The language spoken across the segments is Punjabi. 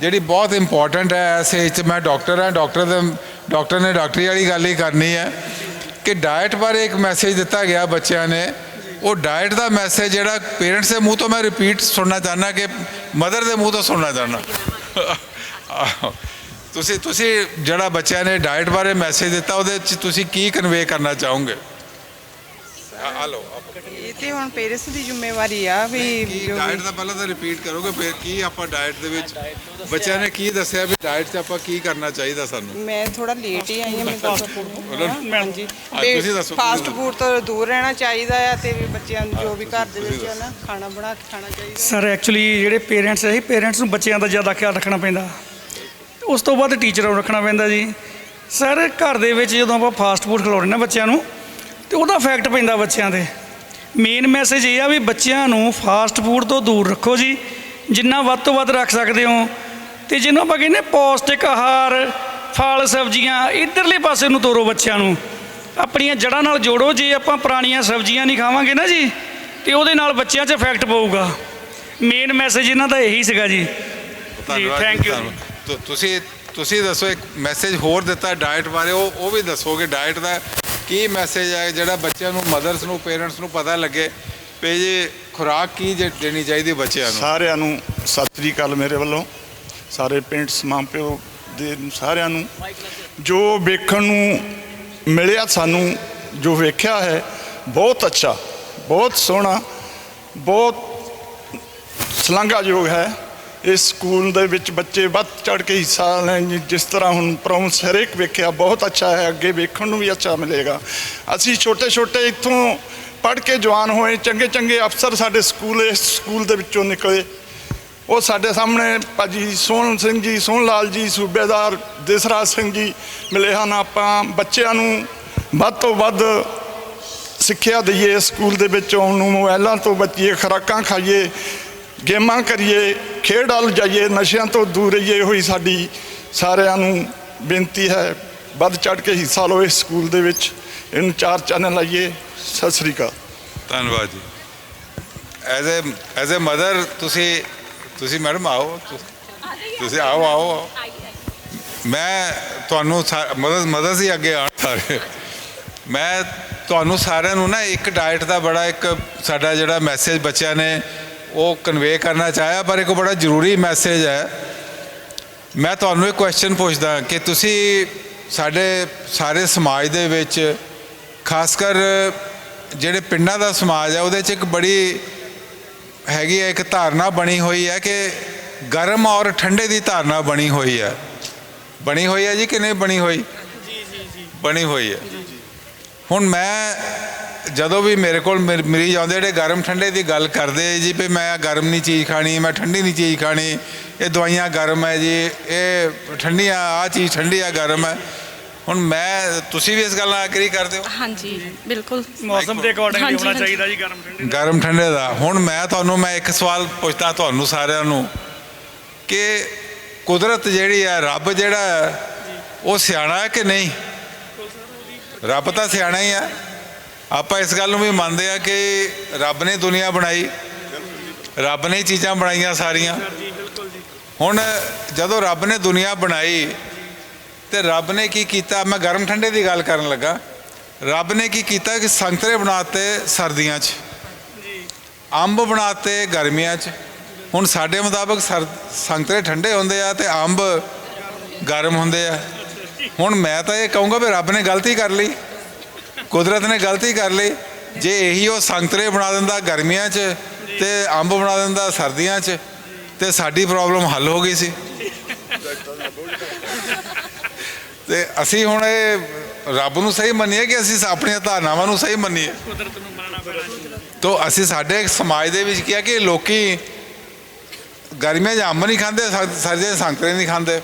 ਜਿਹੜੀ ਬਹੁਤ ਇੰਪੋਰਟੈਂਟ ਹੈ ਇਸ ਏਜ 'ਚ ਮੈਂ ਡਾਕਟਰ ਹਾਂ ਡਾਕਟਰ ਦੇ ਡਾਕਟਰ ਨੇ ਡਾਕਟਰੀ ਵਾਲੀ ਗੱਲ ਹੀ ਕਰਨੀ ਹੈ ਕਿ ਡਾਈਟ ਬਾਰੇ ਇੱਕ ਮੈਸੇਜ ਦਿੱਤਾ ਗਿਆ ਬੱਚਿਆਂ ਨੇ ਉਹ ਡਾਈਟ ਦਾ ਮੈਸੇਜ ਜਿਹੜਾ ਪੇਰੈਂਟਸ ਦੇ ਮੂੰਹ ਤੋਂ ਮੈਂ ਰਿਪੀਟ ਸੁਣਨਾ ਚਾਹੁੰਦਾ ਕਿ ਮਦਰ ਦੇ ਮੂੰਹ ਤੋਂ ਸੁਣਨਾ ਚਾਹੁੰਦਾ ਆਹੋ। ਤੁਸੀਂ ਤੁਸੀਂ ਜਿਹੜਾ ਬੱਚਿਆਂ ਨੇ ਡਾਈਟ ਬਾਰੇ ਮੈਸੇਜ ਦਿੱਤਾ, ਉਹਦੇ ਵਿੱਚ ਤੁਸੀਂ ਕੀ ਕਨਵੇ ਕਰਨਾ ਚਾਹੋਗੇ ਆ ਲਓ ਇਹ ਤੇ ਹੁਣ ਪੇਰੈਂਟਸ ਦੀ ਜ਼ਿੰਮੇਵਾਰੀ ਆ ਵੀ ਕੀ ਜੋ ਡਾਈਟ ਦਾ ਪਹਿਲਾਂ ਤਾਂ ਰਿਪੀਟ ਕਰੋਗੇ ਫਿਰ ਕੀ ਆਪਾਂ ਡਾਈਟ ਦੇ ਵਿੱਚ ਬੱਚਿਆਂ ਨੇ ਕੀ ਦੱਸਿਆ ਵੀ ਡਾਈਟ 'ਚ ਆਪਾਂ ਕੀ ਕਰਨਾ ਚਾਹੀਦਾ ਸਾਨੂੰ? ਮੈਂ ਥੋੜਾ ਲੇਟ ਹੀ ਆਈ ਹਾਂ ਮੈਂ ਫਾਸਟ ਫੂਡ ਹਾਂਜੀ। ਹਾਂ, ਤੁਸੀਂ ਦੱਸੋ, ਫਾਸਟ ਤੁਸੀਂ ਫੂਡ ਤੋਂ ਦੂਰ ਰਹਿਣਾ ਚਾਹੀਦਾ ਆ ਤੇ ਵੀ ਬੱਚਿਆਂ ਨੂੰ ਜੋ ਵੀ ਘਰ ਦੇ ਵਿੱਚ ਆ ਨਾ ਖਾਣਾ ਬਣਾ ਕੇ ਖਾਣਾ ਚਾਹੀਦਾ। ਸਰ ਐਕਚੁਅਲੀ ਜਿਹੜੇ ਪੇਰੈਂਟਸ ਹੈ ਪੇਰੈਂਟਸ ਨੂੰ ਬੱਚਿਆਂ ਦਾ ਜ਼ਿਆਦਾ ਖਿਆਲ ਰੱਖਣਾ ਪੈਂਦਾ। ਉਸ ਤੋਂ ਬਾਅਦ ਟੀਚਰਾਂ ਨੂੰ ਰੱਖਣਾ ਪੈਂਦਾ ਜੀ। ਸਰ ਘਰ ਦੇ ਵਿੱਚ ਜਦੋਂ ਆਪਾਂ ਫਾਸਟ ਫੂਡ ਖਿਲਾਉਂਦੇ ਨਾ ਬੱਚਿਆਂ ਨੂੰ ਤੇ ਉਹਦਾ ਇਫੈਕਟ ਪੈਂਦਾ ਬੱਚਿਆਂ ਤੇ। ਮੇਨ ਮੈਸੇਜ ਇਹ ਆ ਵੀ ਬੱਚਿਆਂ ਨੂੰ ਫਾਸਟ ਫੂਡ ਤੋਂ ਦੂਰ ਰੱਖੋ ਜੀ। ਜਿੰਨਾ ਵੱਧ ਤੋਂ ਵੱਧ ਰੱਖ ਸਕਦੇ ਹੋ। ਤੇ ਜਿਹਨੂੰ ਆਪਾਂ ਕਹਿੰਦੇ ਪੌਸ਼ਟਿਕ ਆਹਾਰ ਫਲ ਸਬਜ਼ੀਆਂ ਇਧਰਲੇ ਪਾਸੇ ਨੂੰ ਤੋਰੋ ਬੱਚਿਆਂ ਨੂੰ। ਆਪਣੀਆਂ ਜੜ੍ਹਾਂ ਨਾਲ ਜੋੜੋ ਜੇ ਆਪਾਂ ਪੁਰਾਣੀਆਂ ਸਬਜ਼ੀਆਂ ਨਹੀਂ ਖਾਵਾਂਗੇ ਨਾ ਜੀ ਤੇ ਉਹਦੇ ਨਾਲ ਬੱਚਿਆਂ 'ਚ ਇਫੈਕਟ ਪਊਗਾ। ਮੇਨ ਮੈਸੇਜ ਇਹਨਾਂ ਦਾ ਇਹੀ ਸੀਗਾ ਜੀ। ਜੀ ਥੈਂਕ ਯੂ ਤੁਸੀਂ ਤੁਸੀਂ ਦੱਸੋ ਇੱਕ ਮੈਸੇਜ ਹੋਰ ਦਿੱਤਾ ਡਾਈਟ ਬਾਰੇ ਉਹ ਉਹ ਵੀ ਦੱਸੋਗੇ ਡਾਈਟ ਦਾ ਕੀ ਮੈਸੇਜ ਹੈ ਜਿਹੜਾ ਬੱਚਿਆਂ ਨੂੰ ਮਦਰਸ ਨੂੰ ਪੇਰੈਂਟਸ ਨੂੰ ਪਤਾ ਲੱਗੇ ਵੀ ਜੇ ਖੁਰਾਕ ਕੀ ਜੇ ਦੇਣੀ ਚਾਹੀਦੀ ਬੱਚਿਆਂ ਨੂੰ? ਸਾਰਿਆਂ ਨੂੰ ਸਤਿ ਸ੍ਰੀ ਅਕਾਲ ਮੇਰੇ ਵੱਲੋਂ। ਸਾਰੇ ਪਿੰਡਸ ਮਾਂ ਪਿਓ ਦੇ ਸਾਰਿਆਂ ਨੂੰ। ਜੋ ਵੇਖਣ ਨੂੰ ਮਿਲਿਆ ਸਾਨੂੰ, ਜੋ ਵੇਖਿਆ ਹੈ, ਬਹੁਤ ਅੱਛਾ, ਬਹੁਤ ਸੋਹਣਾ, ਬਹੁਤ ਸ਼ਲਾਘਾਯੋਗ ਹੈ। ਇਸ ਸਕੂਲ ਦੇ ਵਿੱਚ ਬੱਚੇ ਵੱਧ ਚੜ ਕੇ ਹਿੱਸਾ ਲੈਣ ਜਿਸ ਤਰ੍ਹਾਂ ਹੁਣ ਪ੍ਰੋਮਸ ਹਰੇਕ ਵੇਖਿਆ, ਬਹੁਤ ਅੱਛਾ ਹੈ, ਅੱਗੇ ਵੇਖਣ ਨੂੰ ਵੀ ਅੱਛਾ ਮਿਲੇਗਾ। ਅਸੀਂ ਛੋਟੇ ਛੋਟੇ ਇੱਥੋਂ ਪੜ੍ਹ ਕੇ ਜਵਾਨ ਹੋਏ ਚੰਗੇ ਚੰਗੇ ਅਫਸਰ ਸਾਡੇ ਸਕੂਲ ਇਸ ਸਕੂਲ ਦੇ ਵਿੱਚੋਂ ਨਿਕਲੇ। ਉਹ ਸਾਡੇ ਸਾਹਮਣੇ ਭਾਜੀ ਸੋਹਣ ਸਿੰਘ ਜੀ, ਸੋਹਣ ਲਾਲ ਜੀ, ਸੂਬੇਦਾਰ ਦੇਸਰਾਜ ਸਿੰਘ ਜੀ ਮਿਲੇ ਹਨ। ਆਪਾਂ ਬੱਚਿਆਂ ਨੂੰ ਵੱਧ ਤੋਂ ਵੱਧ ਸਿੱਖਿਆ ਦਈਏ ਇਸ ਸਕੂਲ ਦੇ ਵਿੱਚ ਆਉਣ ਨੂੰ ਮੋਬਾਈਲਾਂ ਤੋਂ ਬਚੀਏ, ਖੁਰਾਕਾਂ ਖਾਈਏ। ਗੇਮਾਂ ਕਰੀਏ, ਖੇਡ ਵੱਲ ਜਾਈਏ, ਨਸ਼ਿਆਂ ਤੋਂ ਦੂਰ ਰਹੀਏ ਹੋਈ ਸਾਡੀ ਸਾਰਿਆਂ ਨੂੰ ਬੇਨਤੀ ਹੈ। ਵੱਧ ਚੜ ਕੇ ਹਿੱਸਾ ਲਓ ਇਸ ਸਕੂਲ ਦੇ ਵਿੱਚ। ਇਹਨੂੰ ਚਾਰ ਚੈਨਲ ਲਾਈਏ। ਸਤਿ ਸ੍ਰੀ ਅਕਾਲ। ਧੰਨਵਾਦ ਜੀ। As a as a mother ਤੁਸੀਂ ਤੁਸੀਂ ਮੈਡਮ ਆਓ। ਤੁਸੀਂ ਆਓ ਆਓ ਆਓ। ਮੈਂ ਤੁਹਾਨੂੰ ਮਦਦ ਮਦਦ ਸੀ ਅੱਗੇ ਆਣ ਸਾਰੇ। ਮੈਂ ਤੁਹਾਨੂੰ ਸਾਰਿਆਂ ਨੂੰ ਨਾ ਇੱਕ ਡਾਈਟ ਦਾ ਬੜਾ ਇੱਕ ਸਾਡਾ ਜਿਹੜਾ ਮੈਸੇਜ ਬੱਚਿਆਂ ਨੇ। ਉਹ ਕਨਵੇ ਕਰਨਾ ਚਾਹਿਆ ਪਰ ਇੱਕ ਬੜਾ ਜ਼ਰੂਰੀ ਮੈਸੇਜ ਹੈ। ਮੈਂ ਤੁਹਾਨੂੰ ਇੱਕ ਕੁਐਸਚਨ ਪੁੱਛਦਾ ਕਿ ਤੁਸੀਂ ਸਾਡੇ ਸਾਰੇ ਸਮਾਜ ਦੇ ਵਿੱਚ ਖਾਸ ਕਰ ਜਿਹੜੇ ਪਿੰਡਾਂ ਦਾ ਸਮਾਜ ਹੈ ਉਹਦੇ 'ਚ ਇੱਕ ਬੜੀ ਹੈਗੀ ਹੈ ਇੱਕ ਧਾਰਨਾ ਬਣੀ ਹੋਈ ਹੈ ਕਿ ਗਰਮ ਔਰ ਠੰਡੇ ਦੀ ਧਾਰਨਾ ਬਣੀ ਹੋਈ ਹੈ। ਬਣੀ ਹੋਈ ਹੈ ਜੀ ਕਿ ਨਹੀਂ ਬਣੀ ਹੋਈ? ਜੀ ਜੀ ਜੀ। ਬਣੀ ਹੋਈ ਹੈ। ਹੁਣ ਮੈਂ ਜਦੋਂ ਵੀ ਮੇਰੇ ਕੋਲ ਮਰ- ਮਰੀਜ਼ ਆਉਂਦੇ ਜਿਹੜੇ ਗਰਮ ਠੰਡੇ ਦੀ ਗੱਲ ਕਰਦੇ ਜੀ ਵੀ ਮੈਂ ਗਰਮ ਨਹੀਂ ਚੀਜ਼ ਖਾਣੀ ਮੈਂ ਠੰਡੀ ਨਹੀਂ ਚੀਜ਼ ਖਾਣੀ ਇਹ ਦਵਾਈਆਂ ਗਰਮ ਹੈ ਜੀ ਇਹ ਠੰਡੀਆਂ ਆ ਚੀਜ਼ ਠੰਡੀ ਆ ਗਰਮ ਹੈ। ਹੁਣ ਮੈਂ ਤੁਸੀਂ ਵੀ ਇਸ ਗੱਲ ਨਾਲ ਐਗਰੀ ਕਰਦੇ ਹੋ? ਹਾਂਜੀ ਬਿਲਕੁਲ। ਮੌਸਮ ਦੇ ਅਕੋਰਡਿੰਗ ਹਾਂਜੀ, ਹੋਣਾ ਹਾਂਜੀ। ਚਾਹੀਦਾ ਜੀ ਗਰਮ ਠੰਡੇ ਦਾ। ਗਰਮ ਠੰਡੇ ਦਾ। ਹੁਣ ਮੈਂ ਤੁਹਾਨੂੰ ਮੈਂ ਇੱਕ ਸਵਾਲ ਪੁੱਛਦਾ ਤੁਹਾਨੂੰ ਸਾਰਿਆਂ ਨੂੰ ਕਿ ਕੁਦਰਤ ਜਿਹੜੀ ਹੈ ਰੱਬ ਜਿਹੜਾ ਹੈ ਉਹ ਸਿਆਣਾ ਹੈ ਕਿ ਨਹੀਂ? ਰੱਬ ਤਾਂ ਸਿਆਣਾ ਹੀ ਹੈ। ਆਪਾਂ ਇਸ ਗੱਲ ਨੂੰ ਵੀ ਮੰਨਦੇ ਆ ਕਿ ਰੱਬ ਨੇ ਦੁਨੀਆ ਬਣਾਈ। ਰੱਬ ਨੇ ਚੀਜ਼ਾਂ ਬਣਾਈਆਂ ਸਾਰੀਆਂ। ਹੁਣ ਜਦੋਂ ਰੱਬ ਨੇ ਦੁਨੀਆ ਬਣਾਈ, ਤੇ ਰੱਬ ਨੇ ਕੀ ਕੀਤਾ? ਮੈਂ ਗਰਮ ਠੰਡੇ ਦੀ ਗੱਲ ਕਰਨ ਲੱਗਾ। ਰੱਬ ਨੇ ਕੀ ਕੀਤਾ ਕਿ ਸੰਤਰੇ ਬਣਾਤੇ ਸਰਦੀਆਂ 'ਚ, ਅੰਬ ਬਣਾਤੇ ਗਰਮੀਆਂ 'ਚ। ਹੁਣ ਸਾਡੇ ਮੁਤਾਬਕ ਸਰ, ਸੰਤਰੇ ਠੰਡੇ ਹੁੰਦੇ ਆ ਤੇ ਅੰਬ ਗਰਮ ਹੁੰਦੇ ਆ। ਹੁਣ ਮੈਂ ਤਾਂ ਇਹ ਕਹੂੰਗਾ ਵੀ ਰੱਬ ਨੇ ਗਲਤੀ ਕਰ ਲਈ। ਕੁਦਰਤ ਨੇ ਗਲਤੀ ਕਰ ਲਈ। ਜੇ ਇਹੀ ਉਹ ਸੰਤਰੇ ਬਣਾ ਦਿੰਦਾ ਗਰਮੀਆਂ 'ਚ ਤੇ ਅੰਬ ਬਣਾ ਦਿੰਦਾ ਸਰਦੀਆਂ 'ਚ ਤੇ ਸਾਡੀ ਪ੍ਰੋਬਲਮ ਹੱਲ ਹੋ ਗਈ ਸੀ। ਤੇ ਅਸੀਂ ਹੁਣ ਇਹ ਰੱਬ ਨੂੰ ਸਹੀ ਮੰਨੀਏ ਕਿ ਅਸੀਂ ਆਪਣੀਆਂ ਧਾਰਨਾਵਾਂ ਨੂੰ ਸਹੀ ਮੰਨੀਏ? ਕੁਦਰਤ ਨੂੰ ਮੰਨਣਾ ਪੈਣਾ ਜੀ। ਤੋ ਅਸੀਂ ਸਾਡੇ ਸਮਾਜ ਦੇ ਵਿੱਚ ਕੀ ਹੈ ਕਿ ਲੋਕੀ ਗਰਮੀਆਂ 'ਚ ਅੰਬ ਨਹੀਂ ਖਾਂਦੇ ਸਰ- ਸਰਦੀਆਂ 'ਚ ਸੰਤਰੇ ਨਹੀਂ ਖਾਂਦੇ।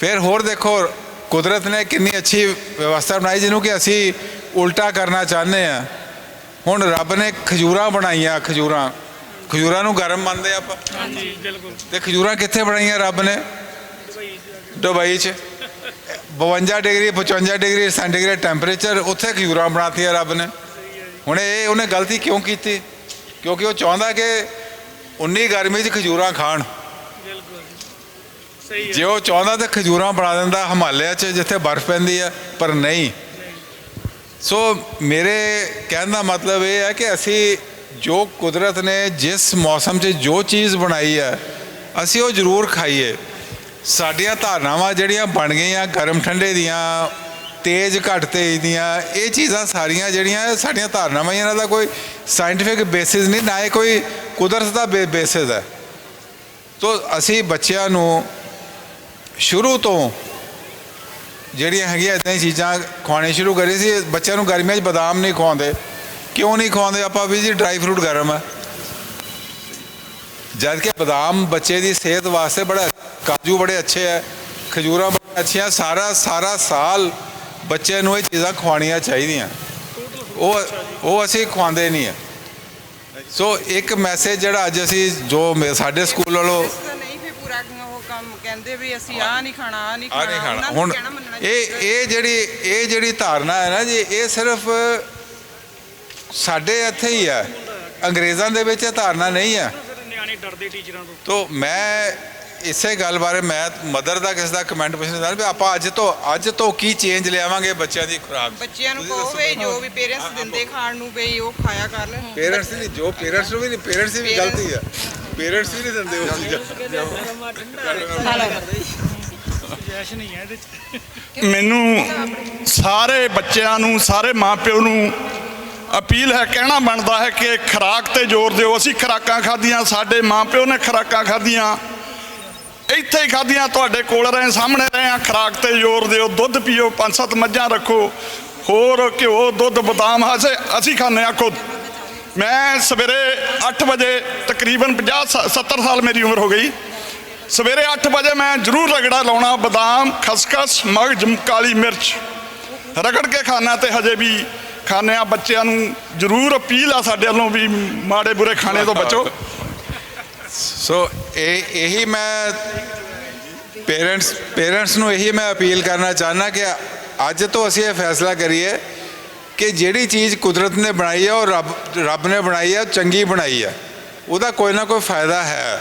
ਫਿਰ ਹੋਰ ਦੇਖੋ ਕੁਦਰਤ ਨੇ ਕਿੰਨੀ ਅੱਛੀ ਵਿਵਸਥਾ ਬਣਾਈ ਜਿਹਨੂੰ ਕਿ ਅਸੀਂ ਉਲਟਾ ਕਰਨਾ ਚਾਹੁੰਦੇ ਆ ਹੁਣ ਰੱਬ ਨੇ ਖਜੂਰਾਂ ਬਣਾਈਆਂ ਖਜੂਰਾਂ। ਖਜੂਰਾਂ ਨੂੰ ਗਰਮ ਮੰਨਦੇ ਆਪਾਂ। ਹਾਂਜੀ ਬਿਲਕੁਲ। ਤੇ ਖਜੂਰਾਂ ਕਿੱਥੇ ਬਣਾਈਆਂ ਰੱਬ ਨੇ? ਦੁਬਈ 'ਚ। 52 ਡਿਗਰੀ 55 ਡਿਗਰੀ ਸੈਂਟੀਗ੍ਰੇਡ ਟੈਂਪਰੇਚਰ ਉੱਥੇ ਖਜੂਰਾਂ ਬਣਾਤੀਆਂ ਰੱਬ ਨੇ। ਹੁਣ ਇਹ ਉਹਨੇ ਗਲਤੀ ਕਿਉਂ ਕੀਤੀ? ਕਿਉਂਕਿ ਉਹ ਚਾਹੁੰਦਾ ਕਿ ਉਨੀ ਗਰਮੀ 'ਚ ਖਜੂਰਾਂ ਖਾਣ। ਜੇ ਉਹ ਚਾਹੁੰਦਾ ਤਾਂ ਖਜੂਰਾਂ ਬਣਾ ਦਿੰਦਾ ਹਿਮਾਲਿਆ 'ਚ, ਜਿੱਥੇ ਬਰਫ਼ ਪੈਂਦੀ ਹੈ, ਪਰ ਨਹੀਂ। ਸੋ ਮੇਰੇ ਕਹਿਣ ਦਾ ਮਤਲਬ ਇਹ ਹੈ ਕਿ ਅਸੀਂ ਜੋ ਕੁਦਰਤ ਨੇ ਜਿਸ ਮੌਸਮ 'ਚ ਜੋ ਚੀਜ਼ ਬਣਾਈ ਹੈ, ਅਸੀਂ ਉਹ ਜ਼ਰੂਰ ਖਾਈਏ। ਸਾਡੀਆਂ ਧਾਰਨਾਵਾਂ ਜਿਹੜੀਆਂ ਬਣ ਗਈਆਂ, ਗਰਮ ਠੰਡੇ ਦੀਆਂ, ਤੇਜ਼ ਘੱਟ ਤੇਜ਼ ਦੀਆਂ, ਇਹ ਚੀਜ਼ਾਂ ਸਾਰੀਆਂ ਜਿਹੜੀਆਂ ਸਾਡੀਆਂ ਧਾਰਨਾਵਾਂ ਇਹਨਾਂ ਦਾ ਕੋਈ ਸਾਇੰਟੀਫਿਕ ਬੇਸਿਸ ਨਹੀਂ, ਨਾ ਇਹ ਕੋਈ ਕੁਦਰਤ ਦਾ ਬੇਸਿਸ ਹੈ। ਤੋ ਅਸੀਂ ਬੱਚਿਆਂ ਨੂੰ ਸ਼ੁਰੂ ਤੋਂ ਜਿਹੜੀਆਂ ਹੈਗੀਆਂ ਇਦਾਂ ਹੀ ਚੀਜ਼ਾਂ ਖਵਾਉਣੀ ਸ਼ੁਰੂ ਕਰੀ ਸੀ, ਬੱਚਿਆਂ ਨੂੰ ਗਰਮੀਆਂ 'ਚ ਬਦਾਮ ਨਹੀਂ ਖਵਾਉਂਦੇ। ਕਿਉਂ ਨਹੀਂ ਖਵਾਉਂਦੇ? ਆਪਾਂ ਵੀ ਜੀ ਡਰਾਈ ਫਰੂਟ ਗਰਮ ਹੈ ਜਦ ਕਿ ਬਦਾਮ ਬੱਚੇ ਦੀ ਸਿਹਤ ਵਾਸਤੇ ਬੜਾ, ਕਾਜੂ ਬੜੇ ਅੱਛੇ ਹੈ ਖਜੂਰਾਂ ਬੜੀਆਂ ਅੱਛੀਆਂ, ਸਾਰਾ ਸਾਰਾ ਸਾਲ ਬੱਚੇ ਨੂੰ ਇਹ ਚੀਜ਼ਾਂ ਖਵਾਉਣੀਆਂ ਚਾਹੀਦੀਆਂ। ਉਹ ਉਹ ਅਸੀਂ ਖਵਾਉਂਦੇ ਨਹੀਂ ਹੈ ਸੋ ਇੱਕ ਮੈਸੇਜ ਜਿਹੜਾ ਅੱਜ ਅਸੀਂ, ਜੋ ਮੇ- ਸਾਡੇ ਸਕੂਲ ਵੱਲੋਂ ਉਹ ਕੰਮ ਕਹਿੰਦੇ ਵੀ ਅਸੀਂ ਆ ਨਹੀਂ ਖਾਣਾ ਆ ਨਹੀਂ ਆ ਨਹੀਂ ਖਾਣਾ। ਹੁਣ ਇਹ। ਇਹ ਜਿਹੜੀ ਇਹ ਜਿਹੜੀ ਧਾਰਨਾ ਹੈ ਨਾ ਜੀ ਇਹ ਸਿਰਫ ਸਾਡੇ ਇੱਥੇ ਹੀ ਹੈ। ਅੰਗਰੇਜ਼ਾਂ ਦੇ ਵਿੱਚ ਇਹ ਧਾਰਨਾ ਨਹੀਂ ਫਿਰ ਨਿਆਣੇ ਡਰਦੇ ਟੀਚਰਾਂ ਤੋਂ ਤੋ ਮੈਂ ਇਸੇ ਗੱਲ ਬਾਰੇ ਮੈਂ ਮਦਰ ਦਾ ਕਿਸ ਦਾ ਕਮੈਂਟ ਪੁੱਛਣਾ ਵੀ ਆਪਾਂ ਅੱਜ ਤੋਂ ਅੱਜ ਤੋਂ ਕੀ ਚੇਂਜ ਲਿਆਵਾਂਗੇ ਬੱਚਿਆਂ ਦੀ ਖੁਰਾਕ? ਬੱਚਿਆਂ ਨੂੰ ਕਹੋ। ਵੀ ਜੋ ਵੀ ਪੇਰੈਂਟਸ ਦਿੰਦੇ ਖਾਣ ਨੂੰ ਵੀ ਉਹ ਖਾਇਆ ਕਰ ਲੈਣ। ਪੇਰੈਂਟਸ ਦੀ ਜੋ ਪੇਰੈਂਟਸ ਨੂੰ ਵੀ ਨਹੀਂ ਪੇਰੈਂਟਸ ਦੀ ਵੀ ਗਲਤੀ ਹੈ। ਪੇਰੈਂਟਸ ਵੀ ਨਹੀਂ ਦਿੰਦੇ ਉਹ ਚੀਜ਼ਾਂ। ਮੈਨੂੰ ਸਾਰੇ ਬੱਚਿਆਂ ਨੂੰ, ਸਾਰੇ ਮਾਪਿਓ ਨੂੰ ਅਪੀਲ ਹੈ, ਕਹਿਣਾ ਬਣਦਾ ਹੈ ਕਿ ਖੁਰਾਕ ਤੇ ਜ਼ੋਰ ਦਿਓ। ਅਸੀਂ ਖੁਰਾਕਾਂ ਖਾਧੀਆਂ, ਸਾਡੇ ਮਾਪਿਓ ਨੇ ਖੁਰਾਕਾਂ ਖਾਧੀਆਂ। ਇੱਥੇ ਹੀ ਖਾਧੀਆਂ, ਤੁਹਾਡੇ ਕੋਲ ਰਹੇ ਸਾਹਮਣੇ ਰਹੇ ਆ ਖੁਰਾਕ ਤੇ ਜ਼ੋਰ ਦਿਓ, ਦੁੱਧ ਪੀਓ ਪੰਜ ਸੱਤ ਮੱਝਾਂ ਰੱਖੋ। ਹੋਰ ਘਿਓ, ਦੁੱਧ, ਬਦਾਮ ਅਸੀਂ ਅਸੀਂ ਖਾਂਦੇ ਆ ਖੁਦ। ਮੈਂ ਸਵੇਰੇ 8 ਵਜੇ ਤਕਰੀਬਨ 50 ਸ- 70 ਸਾਲ ਮੇਰੀ ਉਮਰ ਹੋ ਗਈ। ਸਵੇਰੇ 8 ਵਜੇ ਮੈਂ ਜ਼ਰੂਰ ਰਗੜਾ ਲਾਉਣਾ, ਬਦਾਮ, ਖਸਖਸ, ਮਗਜ, ਕਾਲੀ ਮਿਰਚ। ਰਗੜ ਕੇ ਖਾਣਾ ਤੇ ਹਜੇ ਵੀ ਖਾਣੇ ਆ, ਬੱਚਿਆਂ ਨੂੰ ਜ਼ਰੂਰ ਅਪੀਲ ਆ ਸਾਡੇ ਵੱਲੋਂ ਵੀ ਮਾੜੇ ਬੁਰੇ ਖਾਣੇ ਤੋਂ ਬਚੋ। ਸੋ ਇਹ, ਇਹੀ ਮੈਂ ਪੇਰੈਂਟਸ ਪੇਰੈਂਟਸ ਨੂੰ ਇਹੀ ਮੈਂ ਅਪੀਲ ਕਰਨਾ ਚਾਹਨਾ ਕਿ ਅੱਜ ਤੋਂ ਅਸੀਂ ਇਹ ਫੈਸਲਾ ਕਰੀਏ ਕਿ ਜਿਹੜੀ ਚੀਜ਼ ਕੁਦਰਤ ਨੇ ਬਣਾਈ ਹੈ ਉਹ ਰੱਬ ਰੱਬ ਨੇ ਬਣਾਈ ਹੈ ਉਹ ਚੰਗੀ ਬਣਾਈ ਹੈ ਉਹਦਾ ਕੋਈ ਨਾ ਕੋਈ ਫਾਇਦਾ ਹੈ।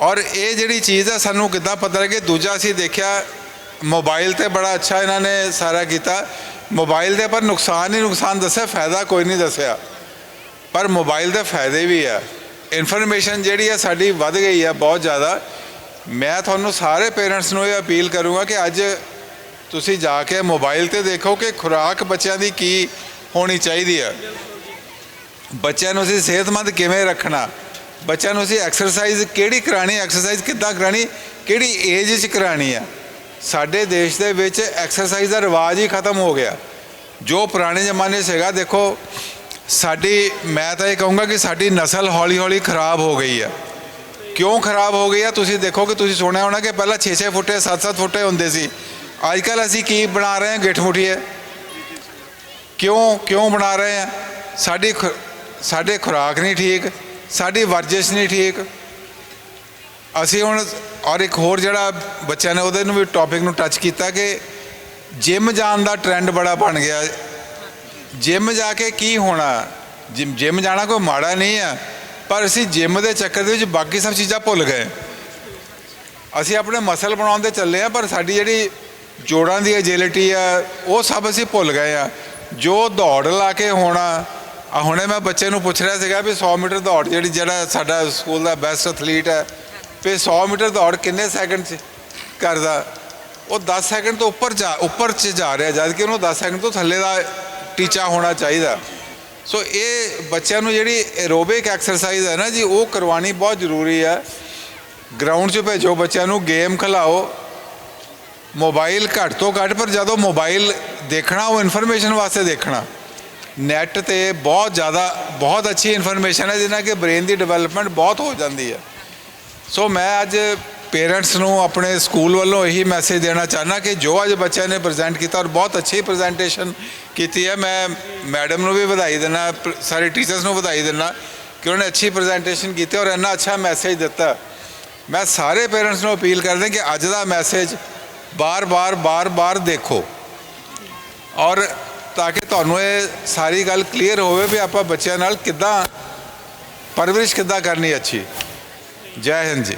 ਔਰ ਇਹ ਜਿਹੜੀ ਚੀਜ਼ ਹੈ ਸਾਨੂੰ ਕਿੱਦਾਂ ਪਤਾ ਲੱਗੇ? ਦੂਜਾ ਅਸੀਂ ਦੇਖਿਆ, ਮੋਬਾਈਲ ਤੇ ਬੜਾ ਅੱਛਾ ਇਹਨਾਂ ਨੇ ਸਾਰਾ ਕੀਤਾ। ਮੋਬਾਈਲ ਦੇ ਪਰ ਨੁਕਸਾਨ ਹੀ ਨੁਕਸਾਨ ਦੱਸਿਆ, ਫਾਇਦਾ ਕੋਈ ਨਹੀਂ ਦੱਸਿਆ। ਪਰ ਮੋਬਾਈਲ ਦੇ ਫਾਇਦੇ ਵੀ ਆ। ਇਨਫੋਰਮੇਸ਼ਨ ਜਿਹੜੀ ਆ, ਸਾਡੀ ਵੱਧ ਗਈ ਹੈ ਬਹੁਤ ਜ਼ਿਆਦਾ। ਮੈਂ ਤੁਹਾਨੂੰ ਸਾਰੇ ਪੇਰੈਂਟਸ ਨੂੰ ਇਹ ਅਪੀਲ ਕਰੂੰਗਾ ਕਿ ਅੱਜ ਤੁਸੀਂ ਜਾ ਕੇ ਮੋਬਾਈਲ ਤੇ ਦੇਖੋ ਕਿ ਖੁਰਾਕ ਬੱਚਿਆਂ ਦੀ ਕੀ ਹੋਣੀ ਚਾਹੀਦੀ ਹੈ ਬੱਚਿਆਂ ਨੂੰ ਅਸੀਂ ਸਿਹਤਮੰਦ ਕਿਵੇਂ ਰੱਖਣਾ? ਬੱਚਿਆਂ ਨੂੰ ਅਸੀਂ ਐਕਸਰਸਾਈਜ਼ ਕਿਹੜੀ ਕਰਾਣੀ ਐਕਸਰਸਾਈਜ਼ ਕਿੱਦਾਂ ਕਰਾਣੀ, ਕਿਹੜੀ ਏਜ 'ਚ ਕਰਾਣੀ ਆ? ਸਾਡੇ ਦੇਸ਼ ਦੇ ਵਿੱਚ ਐਕਸਰਸਾਈਜ਼ ਦਾ ਰਿਵਾਜ ਹੀ ਖਤਮ ਹੋ ਗਿਆ। ਜੋ ਪੁਰਾਣੇ ਜ਼ਮਾਨੇ 'ਚ ਸੀਗਾ, ਦੇਖੋ, ਸਾਡੀ, ਮੈਂ ਤਾਂ ਇਹ ਕਹੂੰਗਾ ਕਿ ਸਾਡੀ ਨਸਲ ਹੌਲੀ ਹੌਲੀ ਖਰਾਬ ਹੋ ਗਈ ਆ। ਕਿਉਂ ਖਰਾਬ ਹੋ ਗਈ ਆ? ਤੁਸੀਂ ਦੇਖੋ ਕਿ ਤੁਸੀਂ ਸੁਣਿਆ ਹੋਣਾ ਕਿ ਪਹਿਲਾਂ 6-6 ਫੁੱਟੇ 7-7 ਫੁੱਟੇ ਹੁੰਦੇ ਸੀ। ਅੱਜ ਕੱਲ ਅਸੀਂ ਕੀ ਬਣਾ ਰਹੇ ਹਾਂ? ਗਿੱਠ ਮੁੱਠੀਏ ਕਿਉਂ ਕਿਉਂ ਬਣਾ ਰਹੇ ਹਾਂ? ਸਾਡੀ ਖੁ- ਸਾਡੇ ਖੁਰਾਕ ਨਹੀਂ ਠੀਕ, ਸਾਡੀ ਵਰਜਿਸ਼ ਨਹੀਂ ਠੀਕ। ਅਸੀਂ ਹੁਣ, ਔਰ ਇੱਕ ਹੋਰ ਜਿਹੜਾ ਬੱਚਿਆਂ ਨੇ ਉਹਦੇ ਨੂੰ ਵੀ ਟੌਪਿਕ ਨੂੰ ਟੱਚ ਕੀਤਾ ਕਿ ਜਿਮ ਜਾਣ ਦਾ ਟ੍ਰੈਂਡ ਬੜਾ ਬਣ ਗਿਆ। ਜਿਮ ਜਾ ਕੇ ਕੀ ਹੋਣਾ? ਜਿਮ ਜਿਮ ਜਾਣਾ ਕੋਈ ਮਾੜਾ ਨਹੀਂ ਆ ਪਰ ਅਸੀਂ ਜਿਮ ਦੇ ਚੱਕਰ ਦੇ ਵਿੱਚ ਬਾਕੀ ਸਭ ਚੀਜ਼ਾਂ ਭੁੱਲ ਗਏ। ਅਸੀਂ ਆਪਣੇ ਮਸਲ ਬਣਾਉਣ ਦੇ ਚੱਲੇ ਆ ਪਰ ਸਾਡੀ ਜਿਹੜੀ ਜੋੜਾਂ ਦੀ ਐਜਿਲਿਟੀ ਆ, ਉਹ ਸਭ ਅਸੀਂ ਭੁੱਲ ਗਏ ਆ। ਜੋ ਦੌੜ ਲਾ ਕੇ ਹੋਣਾ ਆ ਹੁਣੇ ਮੈਂ ਬੱਚੇ ਨੂੰ ਪੁੱਛ ਰਿਹਾ ਸੀਗਾ ਵੀ 100 ਮੀਟਰ ਦੌੜ ਜਿਹੜੀ ਜਿਹੜਾ ਸਾਡਾ ਸਕੂਲ ਦਾ ਬੈਸਟ ਐਥਲੀਟ ਹੈ ਵੀ 100 ਮੀਟਰ ਦੌੜ ਕਿੰਨੇ ਸੈਕਿੰਡ 'ਚ ਕਰਦਾ? ਉਹ 10 ਸੈਕਿੰਡ ਤੋਂ ਉੱਪਰ ਜਾ, ਉੱਪਰ 'ਚ ਜਾ ਰਿਹਾ ਜਦ ਕਿ ਉਹਨੂੰ 10 ਸੈਕਿੰਡ ਤੋਂ ਥੱਲੇ ਦਾ ਟੀਚਾ ਹੋਣਾ ਚਾਹੀਦਾ। ਸੋ ਇਹ ਬੱਚਿਆਂ ਨੂੰ ਜਿਹੜੀ ਐਰੋਬਿਕ ਐਕਸਰਸਾਈਜ਼ ਹੈ ਨਾ ਜੀ, ਉਹ ਕਰਵਾਉਣੀ ਬਹੁਤ ਜ਼ਰੂਰੀ ਹੈ ਗਰਾਊਂਡ 'ਚ ਭੇਜੋ ਬੱਚਿਆਂ ਨੂੰ ਗੇਮ ਖਿਲਾਓ। ਮੋਬਾਈਲ ਘੱਟ ਤੋਂ ਘੱਟ, ਪਰ ਜਦੋਂ ਮੋਬਾਈਲ ਦੇਖਣਾ, ਉਹ ਇਨਫੋਰਮੇਸ਼ਨ ਵਾਸਤੇ ਦੇਖਣਾ। ਨੈਟ ਤੇ ਬਹੁਤ ਜ਼ਿਆਦਾ, ਬਹੁਤ ਅੱਛੀ ਇਨਫੋਰਮੇਸ਼ਨ ਹੈ ਜਿਹਨਾਂ ਕਿ ਬ੍ਰੇਨ ਦੀ ਡਿਵੈਲਪਮੈਂਟ ਬਹੁਤ ਹੋ ਜਾਂਦੀ ਹੈ। ਸੋ ਮੈਂ ਅੱਜ ਪੇਰੈਂਟਸ ਨੂੰ ਆਪਣੇ ਸਕੂਲ ਵੱਲੋਂ ਇਹੀ ਮੈਸੇਜ ਦੇਣਾ ਚਾਹਨਾ ਕਿ ਜੋ ਅੱਜ ਬੱਚਿਆਂ ਨੇ ਪ੍ਰੈਜ਼ੈਂਟ ਕੀਤਾ, ਔਰ ਬਹੁਤ ਅੱਛੀ ਪ੍ਰੈਜ਼ੈਂਟੇਸ਼ਨ ਕੀਤੀ ਹੈ। ਮੈਂ ਮੈਡਮ ਨੂੰ ਵੀ ਵਧਾਈ ਦੇਣਾ ਸਾਰੇ ਟੀਚਰਸ ਨੂੰ ਵਧਾਈ ਦੇਣਾ ਕਿ ਉਹਨੇ ਅੱਛੀ ਪ੍ਰੈਜ਼ੈਂਟੇਸ਼ਨ ਕੀਤੀ, ਔਰ ਇੰਨਾ ਅੱਛਾ ਮੈਸੇਜ ਦਿੱਤਾ। ਮੈਂ ਸਾਰੇ ਪੇਰੈਂਟਸ ਨੂੰ ਅਪੀਲ ਕਰਦਾ ਕਿ ਅੱਜ ਦਾ ਮੈਸੇਜ ਬਾਰ-ਬਾਰ ਬਾਰ-ਬਾਰ ਦੇਖੋ। ਔਰ ਤਾਂ ਕਿ ਤੁਹਾਨੂੰ ਇਹ ਸਾਰੀ ਗੱਲ ਕਲੀਅਰ ਹੋਵੇ ਵੀ ਆਪਾਂ ਬੱਚਿਆਂ ਨਾਲ ਕਿੱਦਾਂ ਪਰਵਰਿਸ਼ ਕਿੱਦਾਂ ਕਰਨੀ ਅੱਛੀ। ਜੈ ਹਿੰਦ ਜੀ।